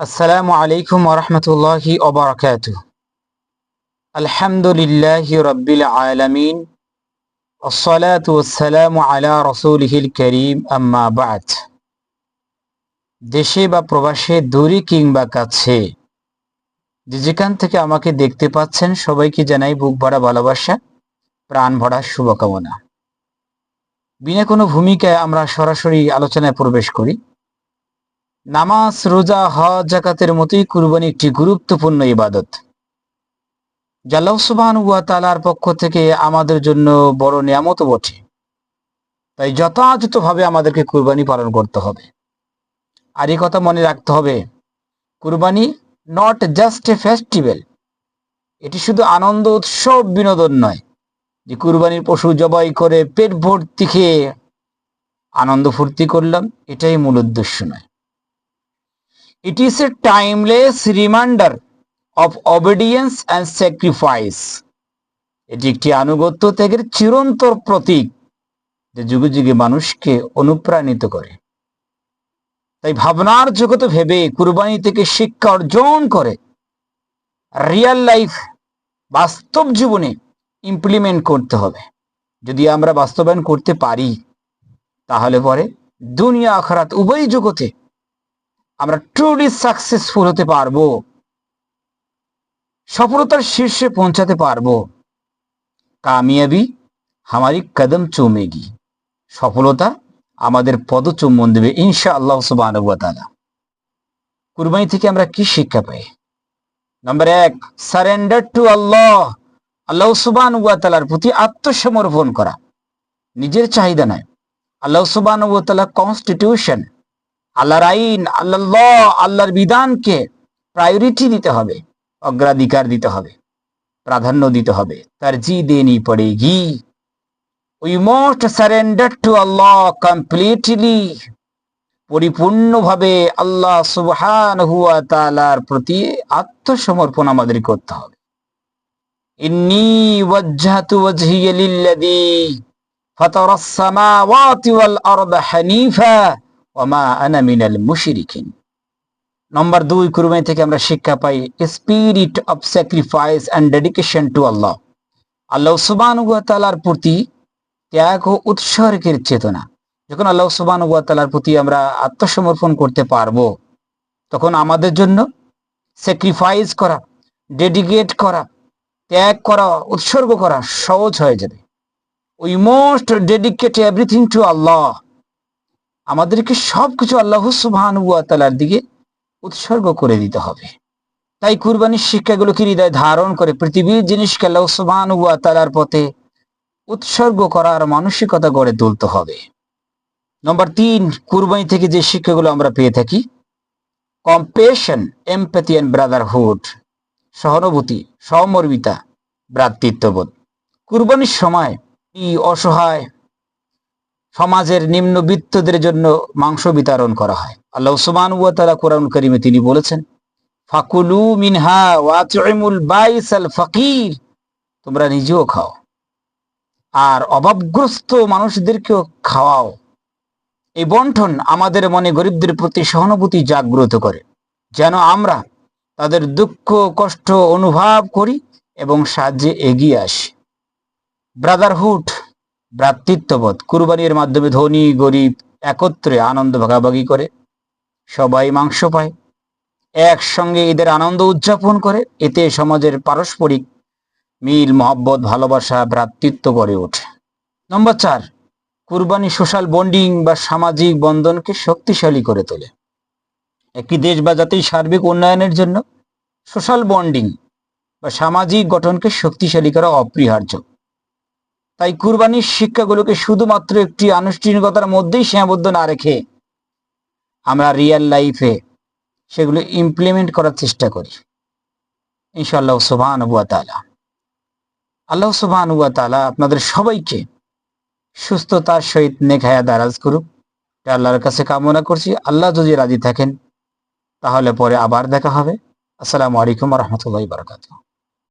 আসসালামু আলাইকুম ওরহমতুল্লাহি ওবরাকাত আলহামদুলিল্লাহ রব্বিল আলামিন والصلاة والسلام على رسوله الكريم أما بعد দেশে বা প্রবাসে দূরে কিংবা কাছে যে যেখান থেকে আমাকে দেখতে পাচ্ছেন সবাইকে জানাই বুক ভরা ভালোবাসা প্রাণ ভরা শুভকামনা বিনা কোনো ভূমিকায় আমরা সরাসরি আলোচনায় প্রবেশ করি নামাজ, রোজা, হজ, জাকাতের মতোই কুরবানি একটি গুরুত্বপূর্ণ ইবাদত। জাল্লাহ সুবাহ তালার পক্ষ থেকে আমাদের জন্য বড় নিয়ামত বটে। তাই যথাযথভাবে আমাদেরকে কুরবানি পালন করতে হবে। আর এই কথা মনে রাখতে হবে, কুরবানি নট জাস্ট এ ফেস্টিভ্যাল এটি শুধু আনন্দ উৎসব বিনোদন নয়, যে কুরবানির পশু জবাই করে পেট ভর্তি খেয়ে আনন্দ ফুর্তি করলাম, এটাই মূল উদ্দেশ্য নয়। It is a timeless reminder of obedience and sacrifice. এটি একটি আনুগত্য ত্যাগের চিরন্তর প্রতীক যে যুগে যুগে মানুষকে অনুপ্রাণিত করে তাই ভাবনার জগতে ভেবে কুরবানি থেকে শিক্ষা অর্জন করে রিয়াল লাইফ বাস্তব জীবনে ইমপ্লিমেন্ট করতে হবে যদি আমরা বাস্তবায়ন করতে পারি, তাহলে পরে দুনিয়া, আখরাত উভয় জগতে আমরা ট্রুলি সাকসেসফুল হতে পারব। সফলতার শীর্ষে পৌঁছাতে পারব। কামিয়াবি হামারি কদম চুমেগি। সফলতা আমাদের পদ পদচুম্বন দেবে ইনশা আল্লাহ সুবাহ কুরবানি থেকে আমরা কি শিক্ষা পাই? নম্বর এক সারেন্ডার টু আল্লাহ আল্লাহ সুবান তালার প্রতি আত্মসমর্পণ করা। নিজের চাহিদা নয় আল্লাহ সুবান কনস্টিটিউশন আল্লাহর আইন আল্লাহ আল্লাহর বিধানকে প্রায়োরিটি দিতে হবে, অগ্রাধিকার দিতে হবে, প্রাধান্য দিতে হবে তার জি দেনি পড়েগি। We most surrender to Allah completely পরিপূর্ণভাবে আল্লাহ সুবহান হুয়া তালার প্রতি আত্মসমর্পণ আমাদের করতে হবে। ইন্নি ওয়াজ্জাহতু ওয়াজহিয়া লিল্লাযী ফাতারাস সামাওয়াতি ওয়াল আরদা হানিফা ওমা আনা মিনাল মুশরিকিন নম্বর দুই, কুরবানি থেকে আমরা শিক্ষা পাই, spirit of sacrifice and dedication to Allah আল্লাহ সুবান তালার প্রতি ত্যাগ ও উৎসর্গের চেতনা। যখন আল্লাহ সুবান তালার প্রতি আমরা আত্মসমর্পণ করতে পারব, তখন আমাদের জন্য স্যাক্রিফাইস করা, ডেডিকেট করা, ত্যাগ করা, উৎসর্গ করা সহজ হয়ে যাবে। We most dedicate everything to Allah আমাদেরকে সবকিছু আল্লাহ সুবহান তালার দিকে উৎসর্গ করে দিতে হবে। তাই কুরবানির শিক্ষাগুলোকে হৃদয় ধারণ করে পৃথিবীর জিনিসকে আল্লাহ সুবহান তালার পথে উৎসর্গ করার মানসিকতা গড়ে তুলতে হবে। নম্বর তিন, কুরবানি থেকে যে শিক্ষাগুলো আমরা পেয়ে থাকি কম্পেশন এমপ্যাথি অ্যান্ড ব্রাদারহুড সহানুভূতি, সহমর্মিতা, ভ্রাতৃত্ববোধ। কুরবানির সময়, অসহায় সমাজের নিম্নবিত্তদের জন্য মাংস বিতরণ করা হয়। আল্লাহ উসমান তারা কোরআন করিমে তিনি বলেছেন, ফাকুলু মিনহা ওয়াতুল বাইসাল ফকির তোমরা নিজেও খাও। আর অভাবগ্রস্ত মানুষদেরকেও খাওয়াও। এই বন্ঠন আমাদের মনে গরিবদের প্রতি সহানুভূতি জাগ্রত করে, যেন আমরা তাদের দুঃখ, কষ্ট অনুভব করি এবং সাহায্যে এগিয়ে আসি। ব্রাদারহুড ভ্রাতৃত্ববোধ। কুরবানির মাধ্যমে ধনী, গরিব একত্রে আনন্দ ভাগাভাগি করে, সবাই মাংস পায়। একসঙ্গে ঈদের আনন্দ উদযাপন করে, এতে সমাজের পারস্পরিক মিল, মহব্বত, ভালোবাসা, ভ্রাতৃত্ব গড়ে ওঠে। নম্বর চার, কুরবানি সোশ্যাল বন্ডিং বা সামাজিক বন্ধনকে শক্তিশালী করে তোলে। একটি দেশ বা জাতির সার্বিক উন্নয়নের জন্য সোশ্যাল বন্ডিং বা সামাজিক গঠনকে শক্তিশালী করা অপরিহার্য। তাই কুরবানির শিক্ষাগুলোকে শুধুমাত্র একটি আনুষ্ঠানিকতার মধ্যেই সীমাবদ্ধ না রেখে আমরা রিয়েল লাইফে সেগুলো ইমপ্লিমেন্ট করার চেষ্টা করি। ইনশাআল্লাহ সুবাহ তালা আল্লাহ সুবাহ তালা আপনাদের সবাইকে সুস্থতার সহিত নেখায়া দারাজ করুক। আল্লাহর কাছে কামনা করছি। আল্লাহ যদি রাজি থাকেন, তাহলে পরে আবার দেখা হবে। আসসালামু আলাইকুম রহমতুল্লাহ বারকাতুহ।